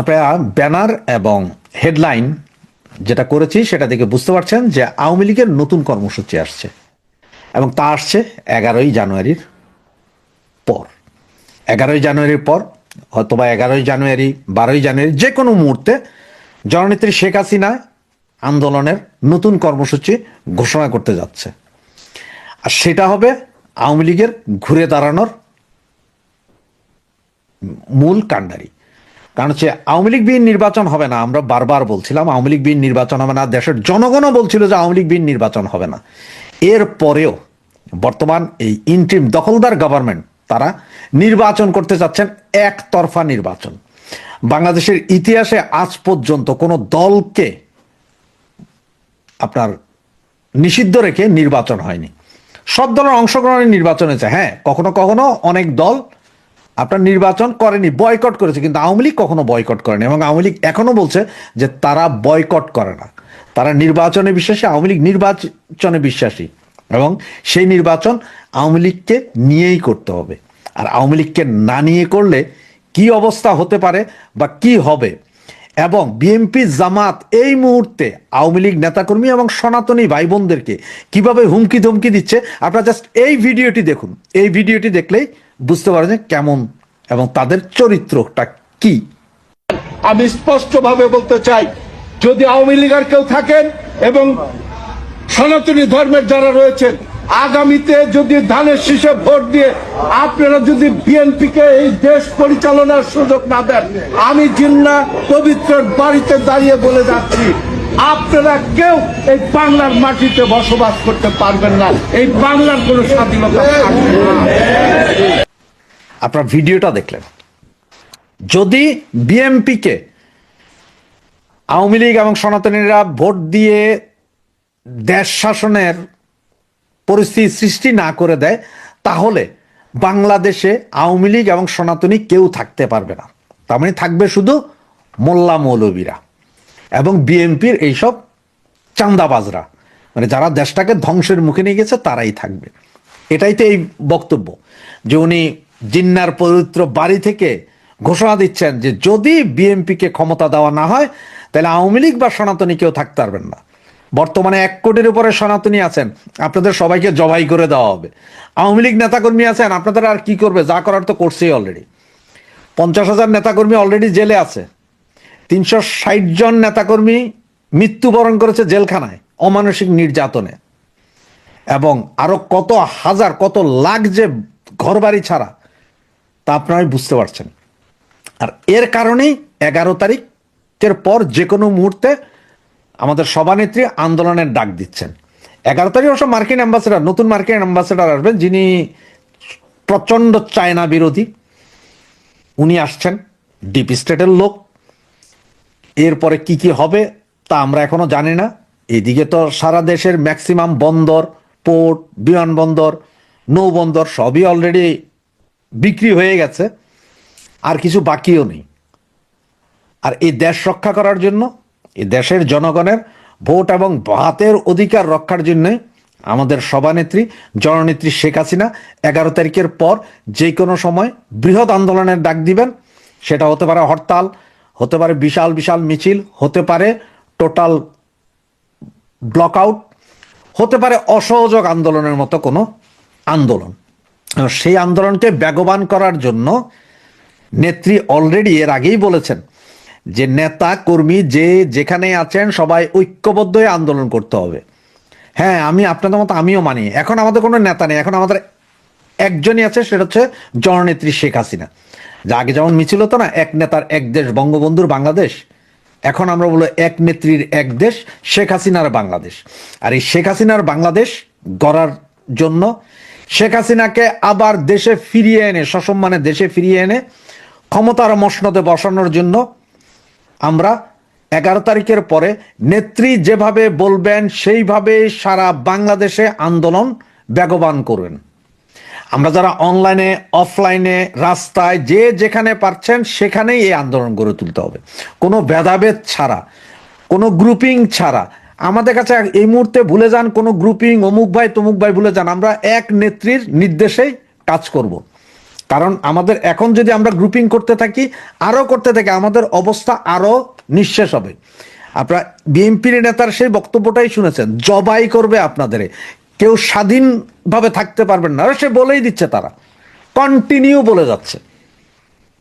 আপনারা ব্যানার এবং হেডলাইন যেটা করেছি সেটা দেখে বুঝতে পারছেন যে আওয়ামী লীগের নতুন কর্মসূচি আসছে এবং তা আসছে এগারোই জানুয়ারির পর। এগারোই জানুয়ারির পর অথবা এগারোই জানুয়ারি, বারোই জানুয়ারি যে কোনো মুহূর্তে জননেত্রী শেখ হাসিনা আন্দোলনের নতুন কর্মসূচি ঘোষণা করতে যাচ্ছে। আর সেটা হবে আওয়ামী লীগের ঘুরে দাঁড়ানোর মূল কাণ্ডারি। কারণ হচ্ছে আওয়ামী লীগ বিহীন নির্বাচন হবে না, আমরা বারবার বলছিলাম আওয়ামী লীগ বিহীন নির্বাচন হবে না, দেশের জনগণও বলছিল যে আওয়ামী লীগ বিহীন নির্বাচন হবে না। এর পরেও বর্তমান এই ইন্ট্রিম দখলদার গভর্নমেন্ট তারা নির্বাচন করতে চাচ্ছেন একতরফা নির্বাচন। বাংলাদেশের ইতিহাসে আজ পর্যন্ত কোনো দলকে আপনার নিষিদ্ধ রেখে নির্বাচন হয়নি। সব দলের অংশগ্রহণের নির্বাচন হয়েছে। হ্যাঁ কখনো কখনো অনেক দল আপনার নির্বাচন করেনি বয়কট করেছে, কিন্তু আওয়ামী লীগ কখনো বয়কট করেনি এবং আওয়ামী লীগ এখনও বলছে যে তারা বয়কট করে না। তারা নির্বাচনে বিশ্বাসী, আওয়ামী লীগ নির্বাচনে বিশ্বাসী এবং সেই নির্বাচন আওয়ামী লীগকে নিয়েই করতে হবে। আর আওয়ামী লীগকে না নিয়ে করলে কি অবস্থা হতে পারে বা কি হবে? এবং বিএনপি জামাত এই মুহূর্তে আওয়ামী লীগ নেতাকর্মী এবং সনাতনী ভাই বোনদেরকে কীভাবে হুমকি ধমকি দিচ্ছে? আপনারা জাস্ট এই ভিডিওটি দেখুন। এই ভিডিওটি দেখলেই বুঝতে পারে যে কেমন এবং তাদের চরিত্রটা কি। আমি স্পষ্টভাবে বলতে চাই, যদি আওয়ামী লীগের কেউ থাকেন এবং সনাতনী ধর্মের যারা রয়েছেন, আগামীতে যদি ধানের শীষে ভোট দিয়ে আপনারা যদি বিএনপিকে এই দেশ পরিচালনার সুযোগ না দেন, আমি জিন্না পবিত্রের বাড়িতে দাঁড়িয়ে বলে যাচ্ছি, আপনারা কেউ এই বাংলার মাটিতে বসবাস করতে পারবেন না। এই বাংলার কোনো স্বাধীনতা থাকবে না। আপনার ভিডিওটা দেখলেন। যদি বিএমপিকে আওয়ামী লীগ এবং সনাতনীরা ভোট দিয়ে দেশ শাসনের পরিস্থিতি সৃষ্টি না করে দেয়, তাহলে বাংলাদেশে আওয়ামী লীগ এবং সনাতনী কেউ থাকতে পারবে না। তার মানে থাকবে শুধু মোল্লা মৌলবীরা এবং বিএনপির এইসব চান্দাবাজরা মানে যারা দেশটাকে ধ্বংসের মুখে নিয়ে গেছে, তারাই থাকবে। এটাই তো এই বক্তব্য যে উনি জিন্নার পবিত্র বাড়ি থেকে ঘোষণা দিচ্ছেন যে যদি বিএনপিকে ক্ষমতা দেওয়া না হয়, তাহলে আওয়ামী লীগ বা সনাতনী কেউ থাকতে পারবেন না। বর্তমানে এক কোটির উপরে সনাতনী আছেন। আপনাদের সবাইকে জবাই করে দেওয়া হবে। আওয়ামী লীগ নেতাকর্মী আছেন, আপনাদের আর কি করবে? যা করার তো করছেই অলরেডি পঞ্চাশ হাজার নেতাকর্মী অলরেডি জেলে আছে। তিনশো ষাট জন নেতাকর্মী মৃত্যুবরণ করেছে জেলখানায়, অমানসিক নির্যাতনে। এবং আরও কত হাজার, কত লাখ যে ঘরবাড়ি ছাড়া তা আপনারাই বুঝতে পারছেন। আর এর কারণেই এগারো তারিখের পর যে কোনো মুহূর্তে আমাদের সভানেত্রী আন্দোলনের ডাক দিচ্ছেন। এগারো তারিখ অবশ্য মার্কিন অ্যাম্বাসেডার, নতুন মার্কিন অ্যাম্বাসেডার আসবেন, যিনি প্রচণ্ড চায়না বিরোধী। উনি আসছেন, ডিপ স্টেটের লোক। এরপরে কি কি হবে তা আমরা এখনও জানি না। এদিকে তো সারা দেশের ম্যাক্সিমাম বন্দর, পোর্ট, বিমানবন্দর, নৌবন্দর সবই অলরেডি বিক্রি হয়ে গেছে, আর কিছু বাকিও নেই। আর এই দেশ রক্ষা করার জন্য, এই দেশের জনগণের ভোট এবং ভাতের অধিকার রক্ষার জন্য আমাদের সভানেত্রী, জননেত্রী শেখ হাসিনা এগারো তারিখের পর যে কোনো সময় বৃহৎ আন্দোলনের ডাক দিবেন। সেটা হতে পারে হরতাল, হতে পারে বিশাল বিশাল মিছিল, হতে পারে টোটাল ব্লক আউট, হতে পারে অসহযোগ আন্দোলনের মতো কোনো আন্দোলন। সেই আন্দোলনকে বেগবান করার জন্য নেত্রী অলরেডি এর আগেই বলেছেন যে নেতা, কর্মী যে যেখানে আছেন সবাই ঐক্যবদ্ধ হয়ে আন্দোলন করতে হবে। হ্যাঁ আমি আপনাদের মতো আমিও মানি। এখন আমাদের কোনো নেতা নেই। এখন আমাদের একজনই আছে, সেটা হচ্ছে জননেত্রী শেখ হাসিনা। যা আগে যেমন মিছিল হতো না, এক নেতার এক দেশ, বঙ্গবন্ধুর বাংলাদেশ। এখন আমরা বলব এক নেত্রীর এক দেশ, শেখ হাসিনার বাংলাদেশ। আর এই শেখ হাসিনার বাংলাদেশ গড়ার জন্য শেখ হাসিনাকে আবার দেশে ফিরিয়ে এনে, সসম্মানে দেশে ফিরিয়ে এনে ক্ষমতার মসনদে বসানোর জন্য আমরা এগারো তারিখের পরে নেত্রী যেভাবে বলবেন সেইভাবে সারা বাংলাদেশে আন্দোলন বেগবান করবেন। আমরা যারা অনলাইনে, অফলাইনে, রাস্তায়, যে যেখানে পারছেন সেখানেই এই আন্দোলন গড়ে তুলতে হবে। কোনো ভেদাভেদ ছাড়া, কোনো গ্রুপিং ছাড়া আমাদের কাছে এই মুহূর্তে ভুলে যান কোনো গ্রুপিং অমুক ভাই, তমুক ভাই ভুলে যান। আমরা এক নেত্রীর নির্দেশেই কাজ করব। কারণ আমাদের এখন যদি আমরা গ্রুপিং করতে থাকি আরও করতে থাকি, আমাদের অবস্থা আরও নিঃশেষ হবে। আপনারা বিএনপির নেতার সেই বক্তব্যটাই শুনেছেন, জবাই করবে আপনাদের। কেউ স্বাধীনভাবে থাকতে পারবেন না। সে বলেই দিচ্ছে তারা। কন্টিনিউ বলে যাচ্ছে।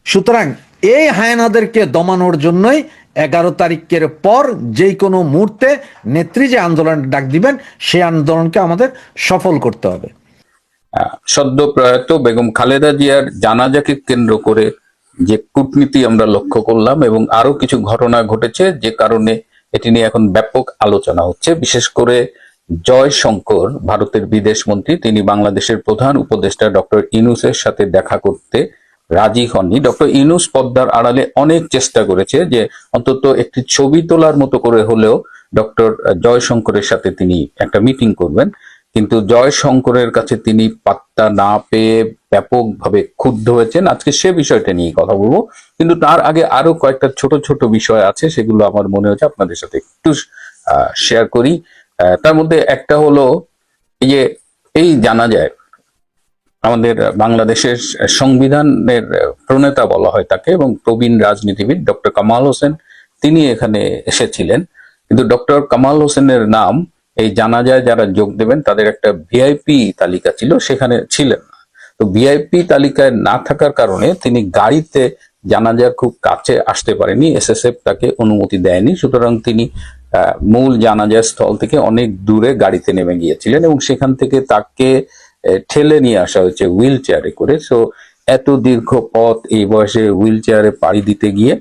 সুতরাং এই হায়নাদেরকে দমানোর জন্যই এগারো তারিখের পর যেই কোনো মুহূর্তে নেত্রী যে আন্দোলন ডাক দিবেন, সেই আন্দোলনকে আমাদের সফল করতে হবে। সদ্য প্রয়াত বেগম খালেদা জিয়ার জানাজাকে কেন্দ্র করে যে কূটনীতি আমরা লক্ষ্য করলাম এবং আরও কিছু ঘটনা ঘটেছে যে কারণে এটি নিয়ে এখন ব্যাপক আলোচনা হচ্ছে। বিশেষ করে জয় শঙ্কর ভারতের বিদেশ মন্ত্রী, তিনি বাংলাদেশের প্রধান উপদেষ্টা ডক্টর ইনুসের সাথে দেখা করতে রাজি হননি। ডক্টর ইনুস পদ্মার আড়ালে অনেক চেষ্টা করেছে যে অন্তত একটি ছবি তোলার মতো করে হলেও ডক্টর জয়শঙ্করের সাথে তিনি একটা মিটিং করবেন। কিন্তু জয় শঙ্করের কাছে তিনি পাত্তা না পেয়ে ব্যাপকভাবে ক্ষুব্ধ হয়েছেন। আজকে সে বিষয়টা নিয়ে কথা বলব। কিন্তু তার আগে আরও কয়েকটা ছোট ছোট বিষয় আছে, সেগুলো আমার মনে হচ্ছে আপনাদের সাথে একটু শেয়ার করি। তার মধ্যে একটা হলো এই যে, এই জানা যায় আমাদের বাংলাদেশের সংবিধানের প্রণেতা বলা হয় তাকে এবং প্রবীণ রাজনীতিবিদ ডক্টর কামাল হোসেন। তিনি এখানে এসেছিলেন। কিন্তু ডক্টর কামাল হোসেনের নাম এই জানাজায় যারা যোগ দেবেন, তাদের একটা ভিআইপি তালিকা ছিল, সেখানে ছিলেন না। তো ভিআইপি তালিকায় না থাকার কারণে তিনি গাড়িতে জানাজার খুব কাছে আসতে পারেনি, এসএসএফ তাকে অনুমতি দেয়নি। সুতরাং তিনি মূল জানাজা স্থল থেকে অনেক দূরে গাড়িতে নেমে গিয়েছিলেন এবং সেখান থেকে তাকে ঠেলে নিয়ে আসা হয়েছে হুইল চেয়ারে করে। সো এত দীর্ঘ পথ এই বয়সে হুইল চেয়ারে পাড়ি দিতে গিয়ে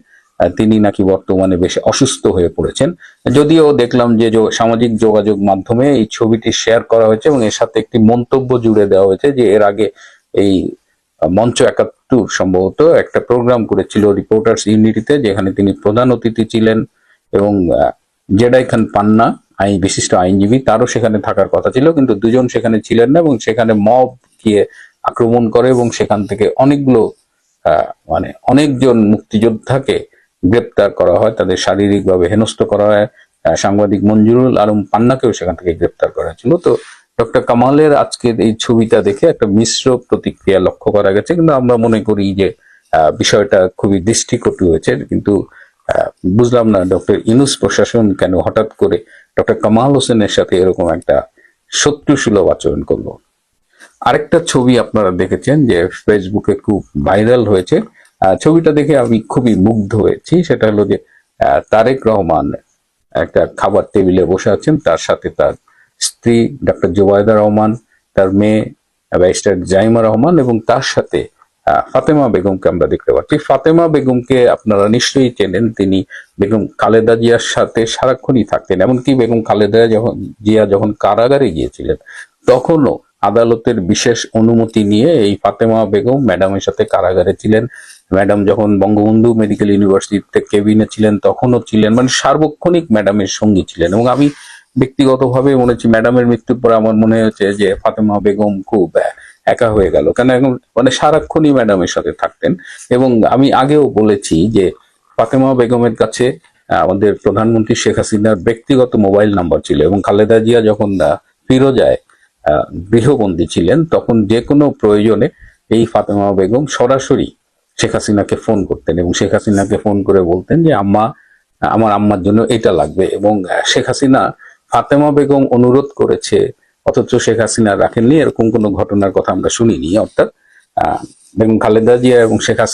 তিনি নাকি বর্তমানে বেশ অসুস্থ হয়ে পড়েছেন। যদিও দেখলাম যে সামাজিক যোগাযোগ মাধ্যমে এই ছবিটি শেয়ার করা হয়েছে এবং এর সাথে একটি মন্তব্য জুড়ে দেওয়া হয়েছে যে এর আগে এই মঞ্চ একাত্তর সম্ভবত একটা প্রোগ্রাম করেছিল রিপোর্টার্স ইউনিটিতে যেখানে তিনি প্রধান অতিথি ছিলেন এবং জেডাই খান পান্না আইন, বিশিষ্ট আইনজীবী, তারও সেখানে থাকার কথা ছিল, কিন্তু দুজন সেখানে ছিলেন না এবং সেখানে মব গিয়ে আক্রমণ করে এবং সেখান থেকে অনেকগুলো মানে অনেকজন মুক্তিযোদ্ধাকে গ্রেপ্তার করা হয়, তাদের শারীরিকভাবে হেনস্থ করা হয়। সাংবাদিক মঞ্জুরুল আলম পান্নাকেও সেখান থেকে গ্রেপ্তার করা ছিল তো ডক্টর কামালের আজকের এই ছবিটা দেখে একটা মিশ্র প্রতিক্রিয়া লক্ষ্য করা গেছে, কিন্তু আমরা মনে করি যে বিষয়টা খুবই দৃষ্টিকটু হয়েছে, কিন্তু বুঝলাম না ডক্টর ইনুস প্রশাসন কেন হঠাৎ করে ডক্টর কামাল হোসেনের সাথে এরকম একটা শত্রু সুলভ আচরণ করল। আরেকটা ছবি আপনারা দেখেছেন যে ফেসবুকে খুব ভাইরাল হয়েছে। ছবিটা দেখে আমি খুবই মুগ্ধ হয়েছি। সেটা হলো যে তারেক রহমান একটা খাবার টেবিলে বসে আছেন। তার সাথে তার স্ত্রী ডক্টর জুবাইদা রহমান, তার মেয়ে ব্যারিস্টার জাইমা রহমান এবং তার সাথে ফাতেমা বেগমকে আমরা দেখতে পাচ্ছি। ফাতেমা বেগমকে আপনারা নিশ্চয়ই চেনেন। তিনি বেগম খালেদা জিয়ার সাথে সারাক্ষণই থাকতেন। এমনকি বেগম খালেদা যখন, জিয়া যখন কারাগারে গিয়েছিলেন, তখনও আদালতের বিশেষ অনুমতি নিয়ে এই ফাতেমা বেগম ম্যাডামের সাথে কারাগারে ছিলেন। ম্যাডাম যখন বঙ্গবন্ধু মেডিকেল ইউনিভার্সিটিতে কেবিনে ছিলেন, তখনও ছিলেন। মানে সার্বক্ষণিক ম্যাডামের সঙ্গী ছিলেন। এবং আমি ব্যক্তিগতভাবে মনে হচ্ছে ম্যাডামের মৃত্যুর পরে আমার মনে হয়েছে যে ফাতেমা বেগম খুব একা হয়ে গেল। কেন? এখন মানে সারাক্ষণই ম্যাডামের সাথে থাকতেন। এবং আমি আগেও বলেছি যে ফাতেমা বেগমের কাছে আমাদের প্রধানমন্ত্রী শেখ হাসিনার ব্যক্তিগত মোবাইল নাম্বার ছিল এবং খালেদা জিয়া যখন ফিরোজায় গৃহবন্দী ছিলেন, তখন যে কোনো প্রয়োজনে এই ফাতেমা বেগম সরাসরি শেখ হাসিনাকে ফোন করতেন এবং শেখ হাসিনাকে ফোন করে বলতেন যে, আম্মা, আমার আম্মার জন্য এটা লাগবে। এবং শেখ হাসিনা ফাতেমা বেগম অনুরোধ করেছে অথচ শেখ হাসিনা রাখেননি, এরকম কোনো ঘটনার কথা আমরা শুনিনি। অর্থাৎ বেগম খালেদা জিয়া এবং শেখ হাসিনা